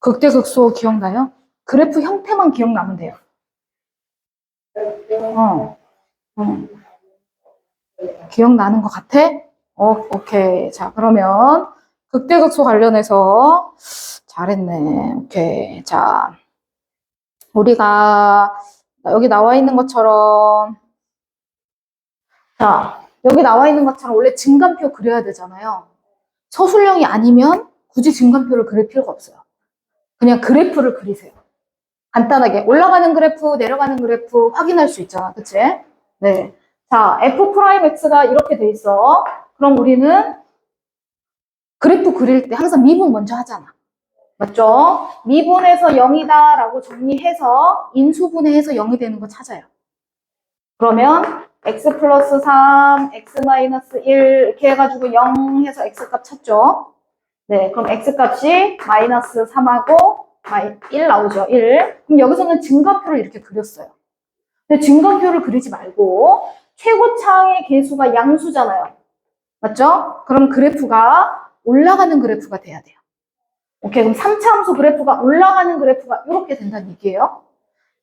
극대극소 기억나요? 그래프 형태만 기억나면 돼요. 어. 어. 기억나는 것 같아? 어, 오케이. 자, 그러면 극대극소 관련해서 잘했네. 오케이. 자, 우리가 여기 나와 있는 것처럼 자, 여기 나와 있는 것처럼 원래 증간표 그려야 되잖아요. 서술형이 아니면 굳이 증간표를 그릴 필요가 없어요. 그냥 그래프를 그리세요. 간단하게 올라가는 그래프, 내려가는 그래프 확인할 수 있잖아. 그치? 네. 자, f 프라임 x가 이렇게 돼 있어. 그럼 우리는 그래프 그릴 때 항상 미분 먼저 하잖아. 맞죠? 미분해서 0이다 라고 정리해서 인수분해해서 0이 되는 거 찾아요. 그러면 x 플러스 3, x 마이너스 1 이렇게 해가지고 0 해서 x 값 찾죠. 네, 그럼 x 값이 마이너스 3하고 1 나오죠. 1. 그럼 여기서는 증가표를 이렇게 그렸어요. 근데 증가표를 그리지 말고 최고차의 개수가 양수잖아요. 맞죠? 그럼 그래프가 올라가는 그래프가 돼야 돼요. 오케이, 그럼 3차 함수 그래프가 올라가는 그래프가 이렇게 된다는 얘기예요.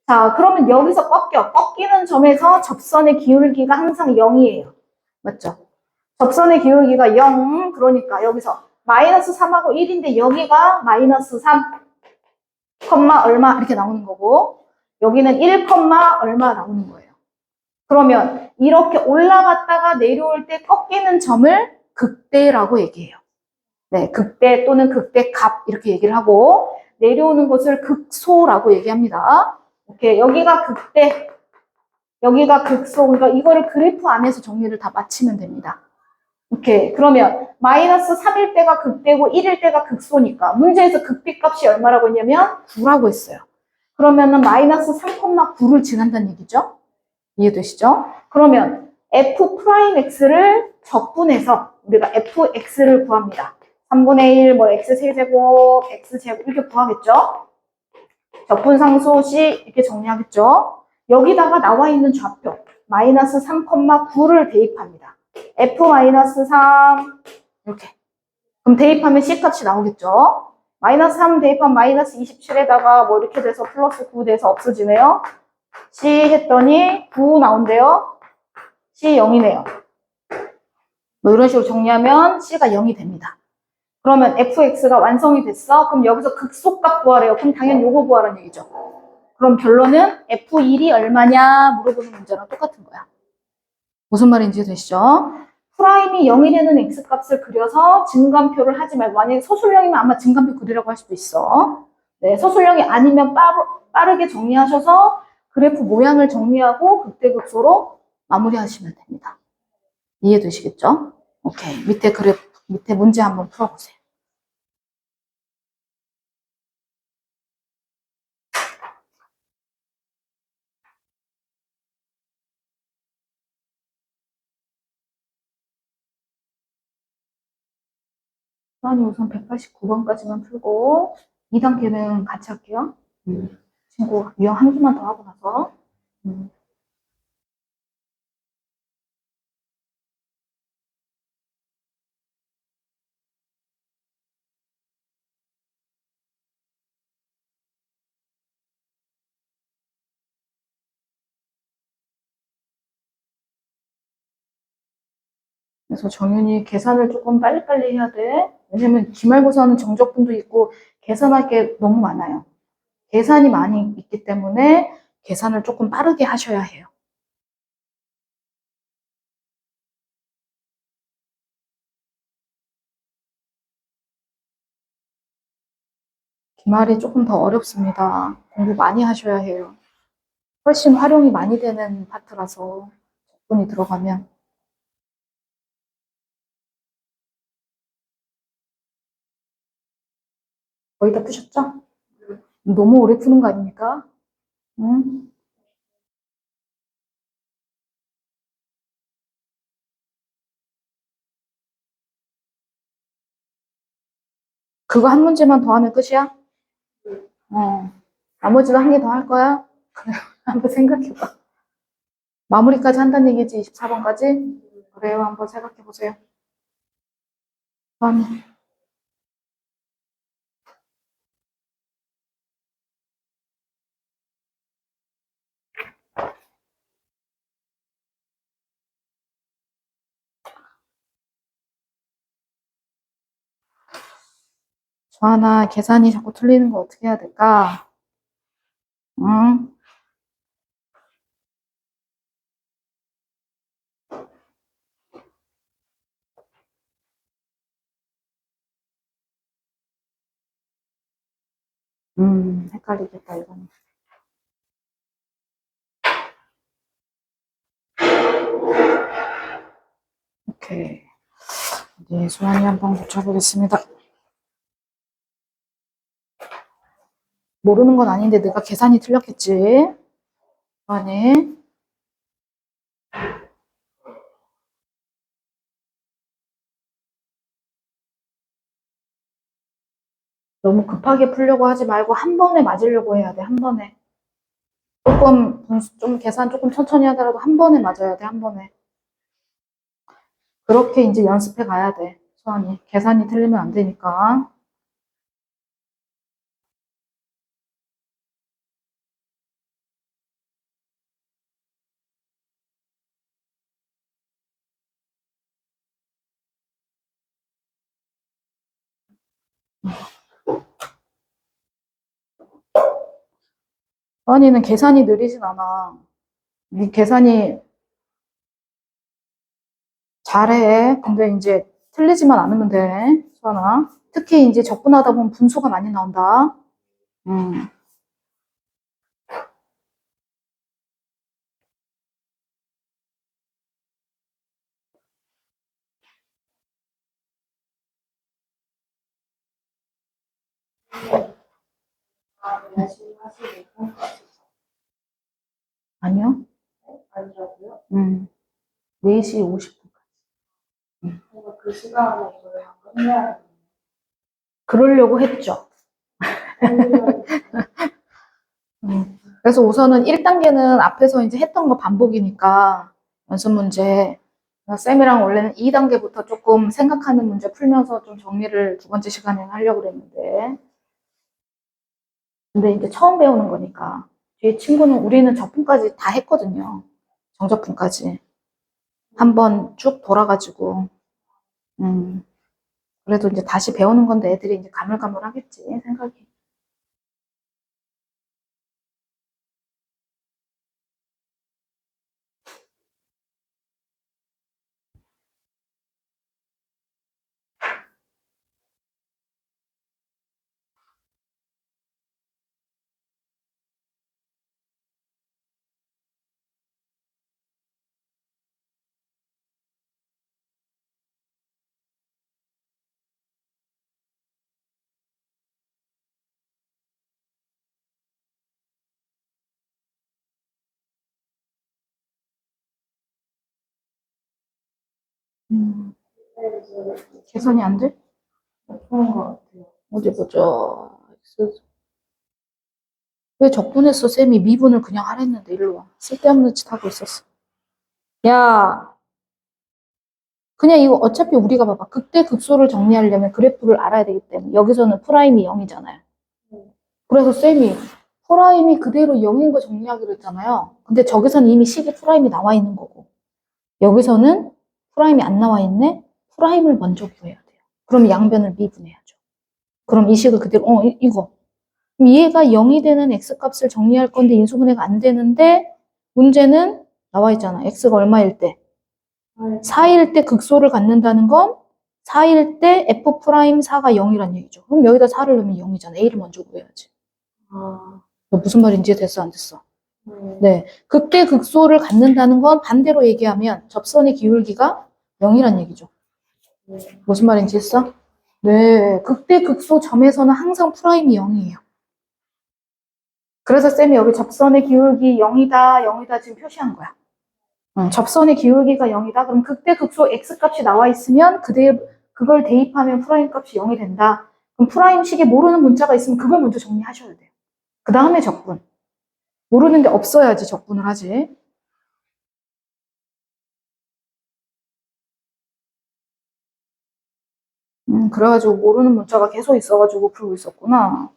자, 그러면 여기서 꺾여. 꺾이는 점에서 접선의 기울기가 항상 0이에요. 맞죠? 접선의 기울기가 0, 그러니까 여기서 마이너스 3하고 1인데 여기가 마이너스 3, 컴마 얼마 이렇게 나오는 거고 여기는 1, 컴마 얼마 나오는 거예요. 그러면 이렇게 올라갔다가 내려올 때 꺾이는 점을 극대라고 얘기해요. 네, 극대 또는 극대값 이렇게 얘기를 하고 내려오는 것을 극소라고 얘기합니다. 오케이, 여기가 극대, 여기가 극소. 그러니까 이거를 그래프 안에서 정리를 다 마치면 됩니다. 오케이, 그러면 마이너스 3일 때가 극대고 1일 때가 극소니까 문제에서 극비 값이 얼마라고 했냐면 9라고 했어요. 그러면은 마이너스 3,9를 지난다는 얘기죠. 이해되시죠? 그러면 f 프라임 x를 적분해서 우리가 fx를 구합니다. 3분의 1, 뭐 x 세제곱, x 제곱 이렇게 구하겠죠? 적분상수 시 이렇게 정리하겠죠? 여기다가 나와 있는 좌표 마이너스 3,9를 대입합니다. F 마이너스 3 이렇게 그럼 대입하면 c 값이 나오겠죠? 마이너스 3 대입하면 마이너스 27에다가 뭐 이렇게 돼서 플러스 9 돼서 없어지네요. c 했더니 9 나온대요. c 0이네요. 뭐 이런 식으로 정리하면 c가 0이 됩니다. 그러면 fx가 완성이 됐어. 그럼 여기서 극소값 구하래요. 그럼 당연히 요거 구하라는 얘기죠. 그럼 결론은 f1이 얼마냐 물어보는 문제랑 똑같은 거야. 무슨 말인지 되시죠? 프라임이 0이 되는 x값을 그려서 증감표를 하지 말고 만약에 서술형이면 아마 증감표 그리라고 할 수도 있어. 네, 서술형이 아니면 빠르, 빠르게 정리하셔서 그래프 모양을 정리하고 극대극소로 마무리하시면 됩니다. 이해되시겠죠? 오케이. 밑에 그래프, 밑에 문제 한번 풀어보세요. 수환이 우선 189번까지만 풀고 2단계는 같이 할게요. 친구 유형 한 개만 더 하고 나서 음. 그래서 정윤이 계산을 조금 빨리빨리 해야 돼. 왜냐면 기말고사는 정적분도 있고 계산할 게 너무 많아요. 계산이 많이 있기 때문에 계산을 조금 빠르게 하셔야 해요. 기말이 조금 더 어렵습니다. 공부 많이 하셔야 해요. 훨씬 활용이 많이 되는 파트라서 적분이 들어가면. 거의 다 푸셨죠? 너무 오래 푸는 거 아닙니까? 응? 그거 한 문제만 더 하면 끝이야? 어. 나머지도 한 개 더 할 거야? 그래, 한번 생각해봐. 마무리까지 한다는 얘기지, 24번까지? 그래요, 한번 생각해보세요. 다음에. 수아나, 계산이 자꾸 틀리는 거 어떻게 해야 될까? 응? 음, 헷갈리겠다, 이거는. 오케이. 네, 수환이 한번 고쳐보겠습니다. 모르는 건 아닌데 내가 계산이 틀렸겠지? 수환이. 너무 급하게 풀려고 하지 말고 한 번에 맞으려고 해야 돼, 한 번에. 조금, 좀 계산 조금 천천히 하더라도 한 번에 맞아야 돼, 한 번에. 그렇게 이제 연습해 가야 돼, 수환이. 계산이 틀리면 안 되니까. 수환이는 계산이 느리진 않아. 네 계산이 잘해. 근데 이제 틀리지만 않으면 돼, 수환아. 특히 이제 접근하다 보면 분수가 많이 나온다. 음. 아니요? 아니라고요? 음. 4시 50분. 뭔가 그 시간에 이걸 다 끝내야 되는 그러려고 했죠. 음. 그래서 우선은 1단계는 앞에서 이제 했던 거 반복이니까 연습 문제. 쌤이랑 원래는 2단계부터 조금 생각하는 문제 풀면서 좀 정리를 두 번째 시간에 하려고 그랬는데. 근데 이제 처음 배우는 거니까. 뒤에 친구는 우리는 접근까지 다 했거든요. 정접근까지. 한번 쭉 돌아가지고. 음. 그래도 이제 다시 배우는 건데 애들이 이제 가물가물 하겠지, 생각이. 음. 개선이 안 돼? 그런 것 같아요. 어디 보자. 왜 적분했어, 쌤이 미분을 그냥 하랬는데, 일로 와. 쓸데없는 짓 하고 있었어. 야. 그냥 이거 어차피 우리가 봐봐. 극대 극소를 정리하려면 그래프를 알아야 되기 때문에. 여기서는 프라임이 0이잖아요. 그래서 쌤이 프라임이 그대로 0인 거 정리하기로 했잖아요. 근데 저기서는 이미 식이 프라임이 나와 있는 거고. 여기서는 프라임이 안 나와 있네? 프라임을 먼저 구해야 돼요. 그럼 양변을 미분해야죠. 그럼 이 식을 그대로, 어, 이, 이거. 그럼 얘가 0이 되는 x값을 정리할 건데 인수분해가 안 되는데 문제는 나와 있잖아. x가 얼마일 때? 4일 때 극소를 갖는다는 건 4일 때 f 프라임 4가 0이란 얘기죠. 그럼 여기다 4를 넣으면 0이잖아. a를 먼저 구해야지. 아, 너 무슨 말인지 됐어 안 됐어? 네. 네. 극대 극소를 갖는다는 건 반대로 얘기하면 접선의 기울기가 0이란 얘기죠. 네. 무슨 말인지 했어? 네. 극대 극소 점에서는 항상 프라임이 0이에요. 그래서 쌤이 여기 접선의 기울기 0이다, 0이다 지금 표시한 거야. 응, 접선의 기울기가 0이다. 그럼 극대 극소 x 값이 나와 있으면 그대, 그걸 대입하면 프라임 값이 0이 된다. 그럼 프라임 식에 모르는 문자가 있으면 그걸 먼저 정리하셔야 돼요. 그 다음에 적분. 모르는 게 없어야지 적분을 하지. 음, 그래가지고 모르는 문자가 계속 있어가지고 풀고 있었구나.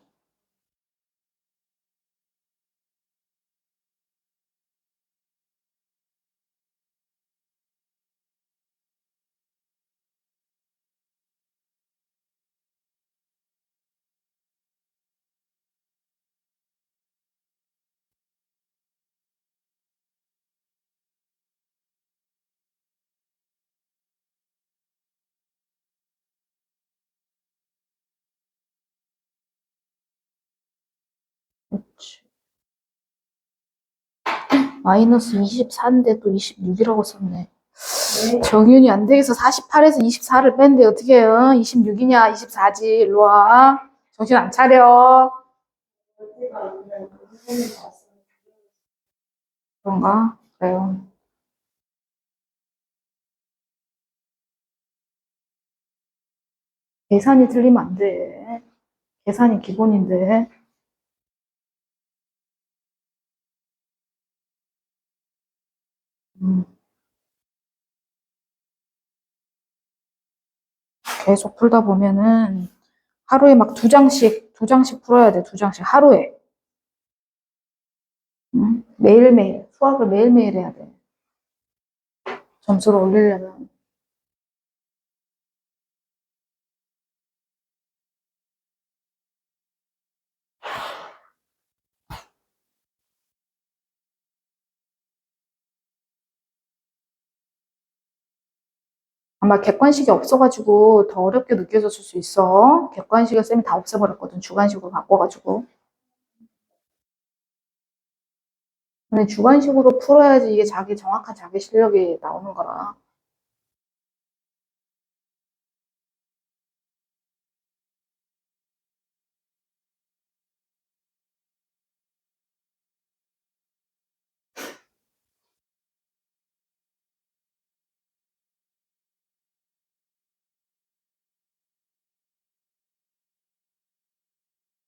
마이너스 24인데 또 26이라고 썼네. 네. 정윤이 안 되겠어. 48에서 24를 뺀데 어떻게 해요? 26이냐? 24지. 일로 와. 정신 안 차려. 그. 그런가? 그래요. 계산이 틀리면 안 돼. 계산이 기본인데. 음. 계속 풀다 보면은 하루에 막 두 장씩, 두 장씩 풀어야 돼, 두 장씩. 하루에. 응? 매일매일. 수학을 매일매일 해야 돼. 점수를 올리려면. 아마 객관식이 없어가지고 더 어렵게 느껴졌을 수 있어. 객관식을 쌤이 다 없애버렸거든. 주관식으로 바꿔가지고. 근데 주관식으로 풀어야지 이게 자기 정확한 자기 실력이 나오는 거라.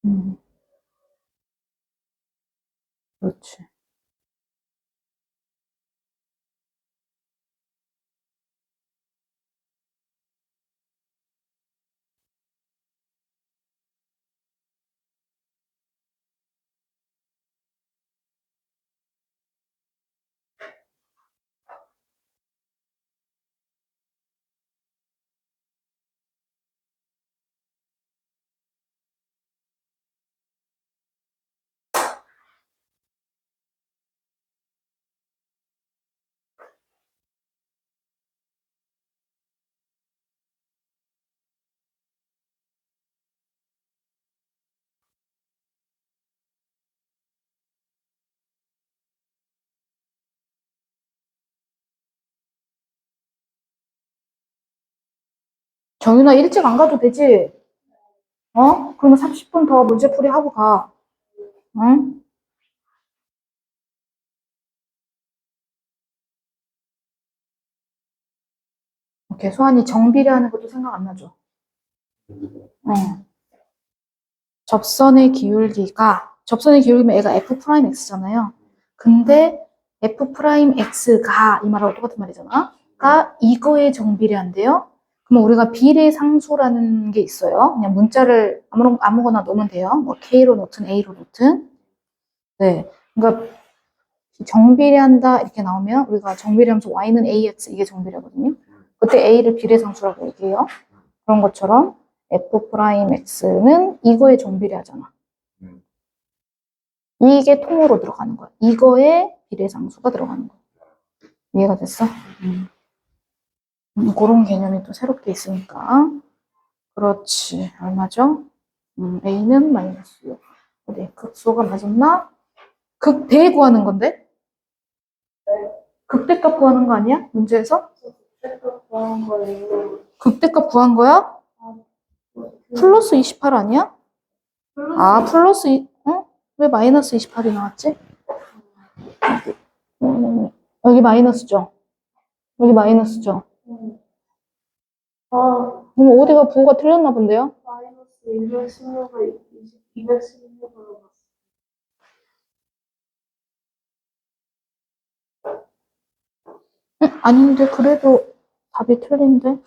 음. 그렇지. 정윤아 일찍 안 가도 되지? 어? 그러면 30분 더 문제풀이 하고 가. 응? 오케이. 소환이 정비례하는 것도 생각 안 나죠? 어. 접선의 기울기가, 접선의 기울기면 애가 f 프라임 x잖아요. 근데 f 프라임 x가 이 말하고 똑같은 말이잖아. 가 이거의 정비례한데요. 그럼 우리가 비례상수라는 게 있어요. 그냥 문자를 아무런, 아무거나 넣으면 돼요. 뭐 K로 놓든 A로 놓든. 네. 그러니까 정비례한다 이렇게 나오면 우리가 정비례하면서 Y는 AX 이게 정비례거든요. 그때 A를 비례상수라고 얘기해요. 그런 것처럼 F 프라임 X는 이거에 정비례하잖아. 음. 이게 통으로 들어가는 거야. 이거에 비례상수가 들어가는 거야. 이해가 됐어? 음. 음, 그런 개념이 또 새롭게 있으니까. 그렇지. 얼마죠? 음, A는 마이너스 6. 어디, 극소가 맞았나? 극대 구하는 건데? 극대값 구하는 거 아니야? 문제에서? 극대값 구한 거야? 플러스 28 아니야? 아, 플러스, 이, 어? 왜 마이너스 28이 나왔지? 음, 여기 마이너스죠? 여기 마이너스죠? 아, 그럼 어디가 부호가 틀렸나 본데요? 마이너스 216을 216으로 봤어. 응, 아닌데, 그래도 답이 틀린데?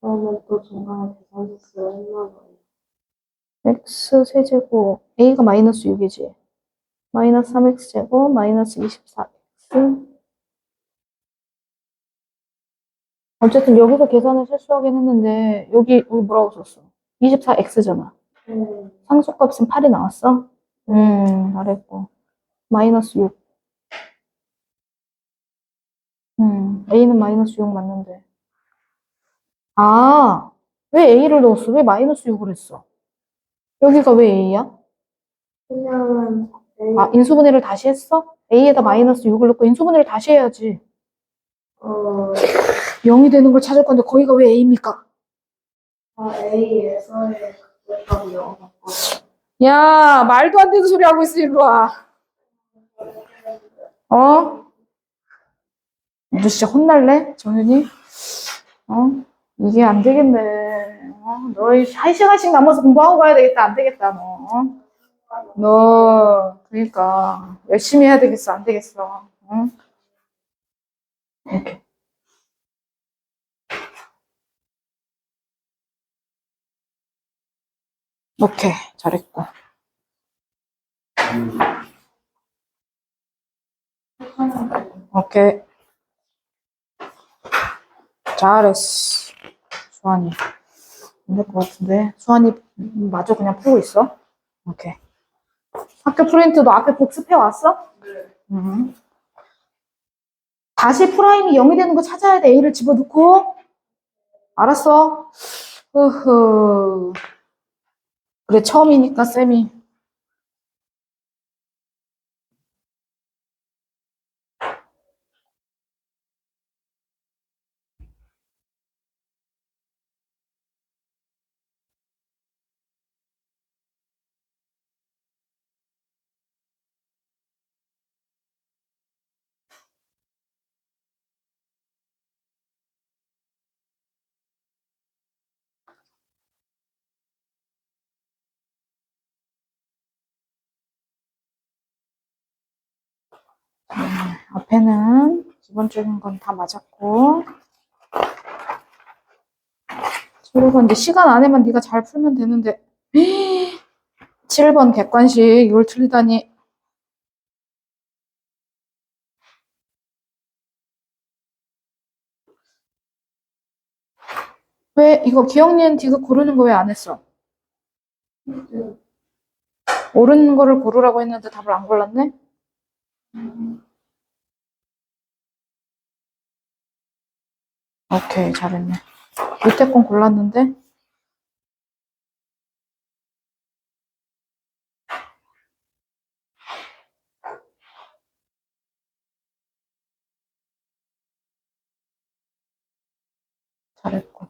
그러면 또 중간에 계산수를 했나 봐요. x 세제곱, a가 마이너스 6이지. 마이너스 3x제곱, 마이너스 24x. 어쨌든 여기서 계산을 실수하긴 했는데, 여기, 여기 뭐라고 썼어? 24x잖아. 음, 상수값은 8이 나왔어? 음, 잘했고. 마이너스 6. 음, a는 마이너스 6 맞는데. 아, 왜 a를 넣었어? 왜 마이너스 6을 했어? 여기가 왜 a야? 그냥 A 아, 인수분해를 다시 했어? A에다 마이너스 6을 넣고 인수분해를 다시 해야지. 어 0이 되는 걸 찾을 건데 거기가 왜 A입니까? 아, A에서의 그것하고 영어 바꿔. 야, 말도 안 되는 소리 하고 있어, 일로 와. 어? 너 진짜 혼날래? 정윤이? 어? 이게 안 되겠네. 어? 너희 한 시간씩 남아서 공부하고 가야 되겠다. 안 되겠다, 너. 어? 너, 그러니까. 열심히 해야 되겠어. 안 되겠어. 응? 이렇게. 오케이. 잘했고. 오케이. 잘했어. 수환이. 안될 것 같은데. 수환이 마저 그냥 풀고 있어. 오케이. 학교 프린트도 앞에 복습해 왔어? 음. 다시 프라임이 0이 되는 거 찾아야 돼. A를 집어넣고. 알았어. 으흐. 그래, 처음이니까, 쌤이. 앞에는 기본적인 건 다 맞았고. 7번 이제 시간 안에만 네가 잘 풀면 되는데. 7번 객관식. 이걸 틀리다니. 왜 이거 기억니은 디귿 고르는 거 왜 안 했어? 옳은 거를 고르라고 했는데 답을 안 골랐네? 오케이, 잘했네. 밑에 건 골랐는데? 잘했고.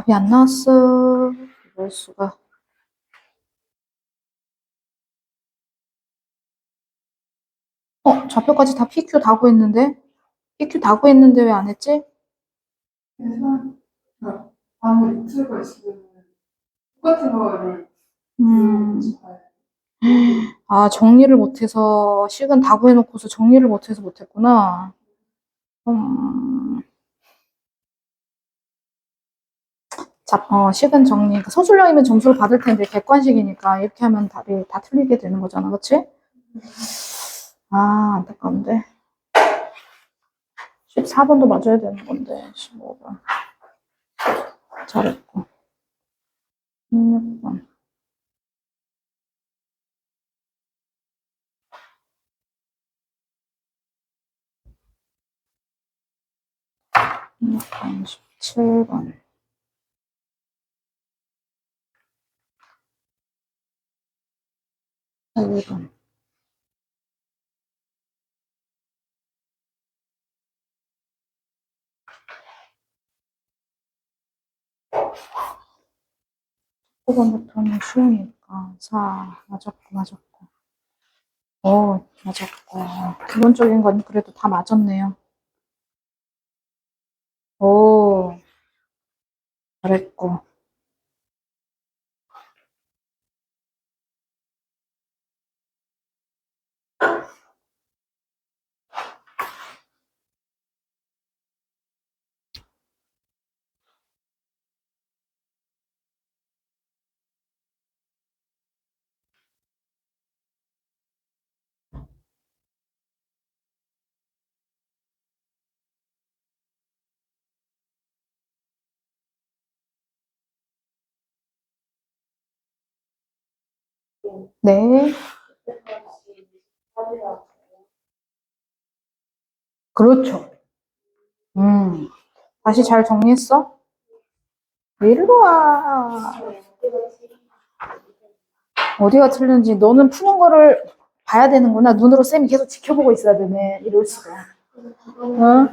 답이 안 나왔어. 이럴 수가. 어, 좌표까지 다 PQ 다 구했는데? PQ 다 구했는데 왜 안 했지? 그래서 아무리 틀고 있으면 똑같은 거를 음, 아, 정리를 못해서, 식은 다 구해놓고서 정리를 못해서 못했구나. 음, 자, 어, 식은 정리. 그러니까 서술형이면 점수를 받을 텐데, 객관식이니까 이렇게 하면 답이 다 틀리게 되는 거잖아. 그치? 아, 안타까운데. 14번도 맞아야 되는 건데, 15번. 잘했고. 16번. 번 17번. 번번 번부터는 쉬우니까 4 맞았고 맞았고. 오 맞았고. 기본적인 건 그래도 다 맞았네요. 오 잘했고 네. 그렇죠. 음. 다시 잘 정리했어? 일로 와. 어디가 틀린지 너는 푸는 거를 봐야 되는구나. 눈으로 쌤이 계속 지켜보고 있어야 되네. 이럴 수가. 응?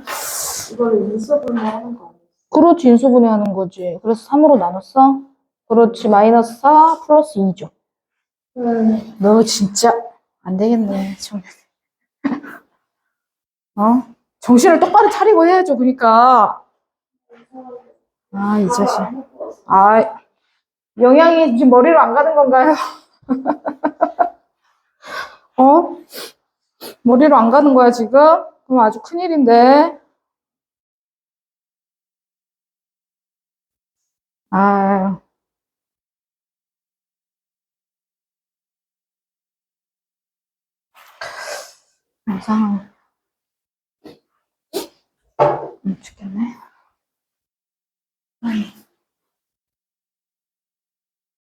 이거를 인수분해 하는 거? 그렇지. 인수분해 하는 거지. 그래서 3으로 나눴어? 그렇지. 마이너스 4 플러스 2죠. 네. 너 진짜 안 되겠네. 정... 어? 정신을 똑바로 차리고 해야죠. 그러니까. 아, 이 자식. 아, 영양이 지금 머리로 안 가는 건가요? 어? 머리로 안 가는 거야, 지금? 그럼 아주 큰일인데. 아 이상한 음, 죽겠네. 아니.